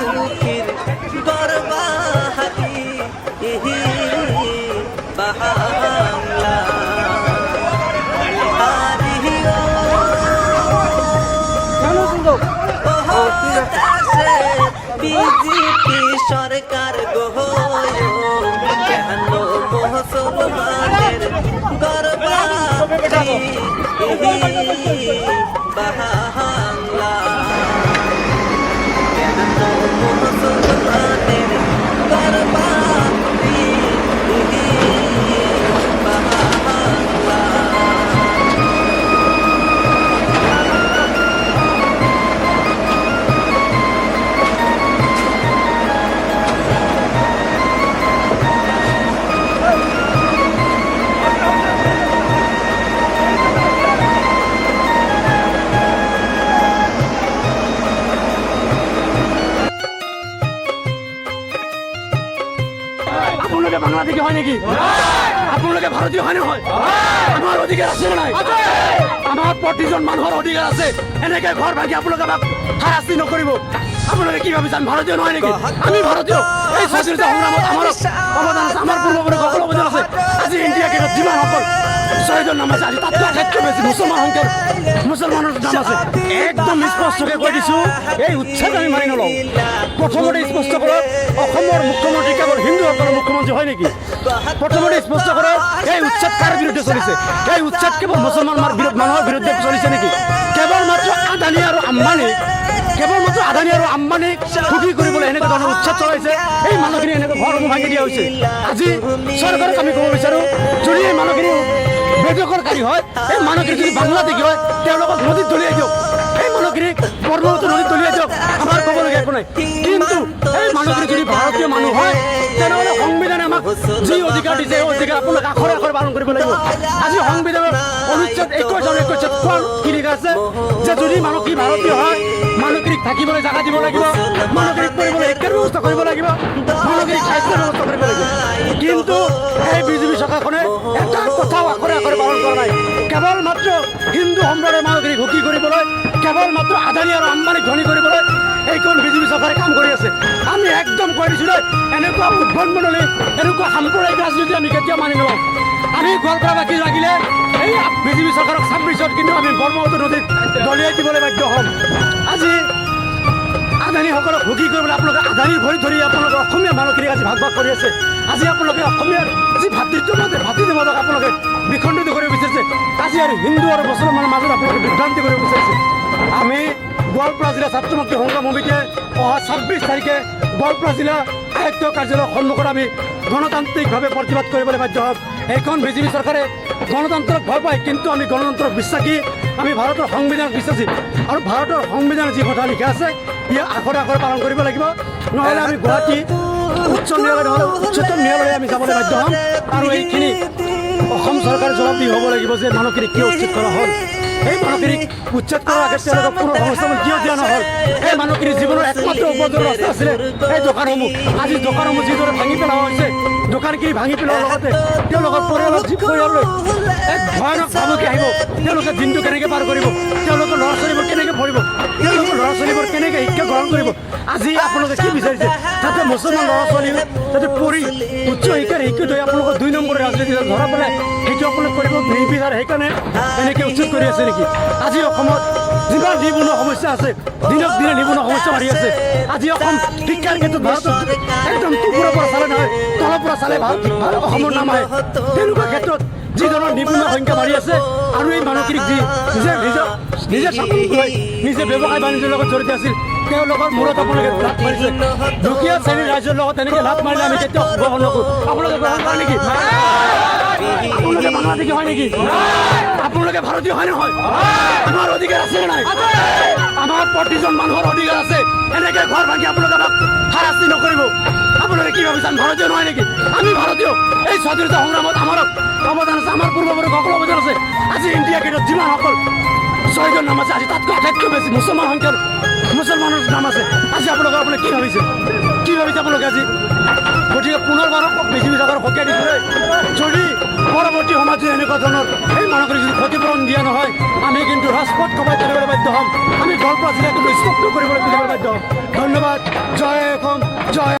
সুখের বরবাহাতি বাংলা। বিজেপি সরকার গোহ কেন মহসলমানের গর্বাহাতি বাংলাদেশি হয় নাকি? আপোনালোকে ভাৰতীয় হয় নহয় আমার অধিকাৰ আছে নাই? আমাৰ প্ৰতিজন মানুহৰ অধিকাৰ আছে। এনেকে ঘৰ ভাঙি আপোনালোকে আমাক হাৰাশাস্তি নকৰিব আপোনালোকে কি ভাবিছে ভাৰতীয় নহয় নেকি? আমি ভাৰতীয় এই স্বাধীনতা সংগ্ৰামত আমাৰ অৱদান আছে। আমাৰ পূৰ্বপুৰুষসকলৰ অৱদান আছে। আজি ইণ্ডিয়া গেটত যিমানসকল ছয়জন নাম আছে আজি তাতকৈ আটাইতকৈ বেছি মুছলমান সংখ্যাৰ মুছলমানৰ নাম আছে। একদম স্পষ্টকৈ কৈ দিছো? এই উচ্ছেদ আমি মানি নলওঁ। প্ৰথমতে স্পষ্ট কৰক অসমৰ মুখ্যমন্ত্ৰী কেৱল হিন্দুসকলৰ মুখ্যমন্ত্ৰী হয় নেকি? প্ৰথমতে স্পষ্ট কৰক এই উচ্ছেদ কাৰ বিৰুদ্ধে চলিছে? এই উচ্ছেদ কেৱল মুছলমান মানুহৰ বিৰুদ্ধে চলিছে নেকি? কেৱল মাত্ৰ আদানী আৰু আম্বানী কেৱল মাত্ৰ আদানী আৰু আম্বানীক সুখী কৰিবলৈ এনেকুৱা ধৰণৰ উচ্ছেদ চলাইছে। এই মানুহখিনি এনেকৈ ঘৰসমূহ ভাঙি দিয়া হৈছে। আজি চৰকাৰক আমি ক'ব বিচাৰোঁ, যদি এই মানুহখিনি বেদখলকাৰী হয়? এই মানুহখিনি যদি বাংলাদেশী হয় তেওঁলোকক নদীত দলিয়াই দিয়ক এই মানুহখিনিক ব্ৰহ্মপুত্ৰ নদীত দলিয়াই দিয়ক আমাৰ ক'বলগীয়া একো নাই। কিন্তু এই মানুহখিনি যদি ভাৰতীয় মানুহ হয় তেনেহ'লে সংবিধানে আমাক যি অধিকাৰ দিছে, সেই অধিকাৰ আপোনালোকে আখৰে আখৰে পালন কৰিব লাগিব। আজি সংবিধানৰ অনুচ্ছেদ একৈছ আৰু একৈছত কোৱা কি লিখা আছে? যে যদি মানুহখিনি ভাৰতীয় হয় মানুহখিনিক থাকিবলৈ জাগা দিব লাগিব। মানুহখিনিক পঢ়িবলৈ মানুহখিনিক সুখী কৰিবলৈ কেৱল মাত্ৰ আদানী আৰু আম্বানীক ধনী কৰিবলৈ এইখন বিজেপি চৰকাৰে কাম কৰি আছে? আমি একদম কৈ দেই, এনেকুৱা উদ্ভণ্ডলি এনেকুৱা সাম্প্ৰদায়িক ৰাজনীতি আমি কেতিয়াও মানি নলওঁ। আমি গোৱালপাৰাবাসী লাগিলে এই বিজেপি চৰকাৰক ছাব্বিছত কিন্তু আমি ব্ৰহ্মপুত্ৰ নদীত দলিয়াই দিবলৈ বাধ্য হ'ম। আজি আদানীসকলক সুখী কৰিবলৈ আপোনালোকে আদানীৰ ভৰি ধৰি আপোনালোকে অসমীয়া মানুহখিনিক আজি ভাগ ভাগ কৰি আছে আজি আপোনালোকে অসমীয়াৰ যি ভাতৃত্ববাদ ভাতৃত্ববাদক আপোনালোকে বিখণ্ডিত কৰিব বিচাৰিছে আজি আৰু হিন্দু আৰু মুছলমানৰ মাজত আপোনালোকে বিভ্ৰান্তি কৰিব বিচাৰিছে আমি গোৱালপাৰা জিলা ছাত্ৰ মুক্তি সংগ্ৰাম সমিতিয়ে অহা ছাব্বিছ তাৰিখে গোৱালপাৰা জিলা আয়ুক্ত কাৰ্যালয়ৰ সন্মুখত আমি গণতান্ত্ৰিকভাৱে প্ৰতিবাদ কৰিবলৈ বাধ্য হ'ম এইখন বিজেপি চৰকাৰে গণতন্ত্ৰক ভয় পায়, কিন্তু আমি গণতন্ত্ৰক বিশ্বাসী। আমি ভাৰতৰ সংবিধান বিশ্বাসী আৰু ভাৰতৰ সংবিধানত যি কথা লিখা আছে ইয়াক আখৰে আখৰে পালন কৰিব লাগিব। নহ'লে আমি গুৱাহাটী উচ্চ ন্যায়ালয় উচ্চতম ন্যায়ালয় আমি যাবলৈ বাধ্য হ'ম। আৰু এইখিনি অসম চৰকাৰে জবাবদিহি হ'ব লাগিব যে মানুহখিনি কিয় উচিত কৰা হ'ল। এই মানুহখিনিক উচ্ছেদ কৰাৰ আগতে তেওঁলোকক পুনৰ সংস্থাপন কিয় দিয়া নহ'ল? এই মানুহখিনি জীৱনৰ একমাত্ৰ উপাৰ্জনৰ ৰাস্তা আছিলে এই দোকানসমূহ। আজি দোকানসমূহ যিদৰে ভাঙি পেলোৱা হৈছে দোকানখিনি ভাঙি পেলোৱাৰ লগতে তেওঁলোকৰ পৰিয়ালৰ পৰিয়াললৈ এক ভয়ানক ভাবুকি আহিব তেওঁলোকে দিনটো কেনেকৈ পাৰ কৰিব তেওঁলোকৰ ল'ৰা ছোৱালীবোৰ কেনেকৈ পঢ়িব তেওঁলোকৰ ল'ৰা ছোৱালীবোৰ কেনেকৈ গ্ৰহণ কৰিব। আজি আপোনালোকে কি বিচাৰিছে? যাতে মুছলমান ল'ৰা ছোৱালী যাতে পঢ়ি উচ্চ শিক্ষাৰ শিক্ষিত হৈ আপোনালোকৰ দুই নম্বৰ ৰাজনীতি ধৰা পেলাই সেইটো আপোনালোক কৰিব নিবিচাৰে সেইকাৰণে এনেকৈ উচ্ছেদ কৰি আছে নেকি? আজি অসমত যিমান সমস্যা আছে, দিনক দিনে নিবনুৱা সমস্যা বাঢ়ি আছে। আজি অসম শিক্ষাৰ ক্ষেত্ৰত একদম টুকুৰৰ পৰা চালে নহয়, তলৰ চালে ভালো নাম আহে। তেনেকুৱা ক্ষেত্ৰত যি ধৰণৰ নিবনুৱা সংখ্যা বাঢ়ি আছে আৰু এই মানুহখিনিক যি নিজে নিজৰ, নিজে চাকৰি কৰি নিজে ব্যৱসায় বাণিজ্যৰ লগত জড়িত আছিল তেওঁলোকৰ মূৰত আপোনালোকে লাভ মাৰিছে। দুখীয়া শ্ৰেণীৰ ৰাইজৰ লগত তেনেকৈ লাভ মাৰিলে আমি কেতিয়াও গ্ৰহণ নকৰোঁ। আপোনালোকে গ্ৰহণ কৰে নেকি? আপোনালোকে বাংলাদেশী হয় নেকি? আপোনালোকে ভাৰতীয় হয় নহয়? আমাৰ অধিকাৰ আছে নাই? আমাৰ প্ৰতিজন মানুহৰ অধিকাৰ আছে। এনেকে ঘৰ ভাঙি আপোনালোকে আমাক হাৰাশাস্তি নকৰিব। আপোনালোকে কি ভাবিছে ভাৰতীয় নহয় নেকি? আমি ভাৰতীয়। এই স্বাধীনতা সংগ্ৰামত আমাৰ অৱদান আছে, আমাৰ পূৰ্বপুৰুষসকলৰ অৱদান আছে। আজি ইণ্ডিয়া গেটত যিমানসকল ছয়জন নাম আছে, আজি তাতকৈ আটাইতকৈ বেছি। মুছলমান সংখ্যাৰ মুছলমানৰ নাম আছে। আজি আপোনালোকে আপোনালোকে কি ভাবিছে? কি ভাবিছে আপোনালোকে আজি? গতিকে পুনৰবাৰ বিজেপি চৰকাৰক সকীয়াই দিছোঁ যদি সময়ত যদি এনেকুৱা ধৰণৰ এই মানুহখিনিক যদি ক্ষতিপূৰণ দিয়া নহয়, আমি কিন্তু ৰাজপথ কমাই তুলিবলৈ বাধ্য হ'ম। আমি গোৱালপাৰা জিলাটো স্তব্ধ কৰিবলৈ বাধ্য হ'ম। ধন্যবাদ। জয় অসম জয়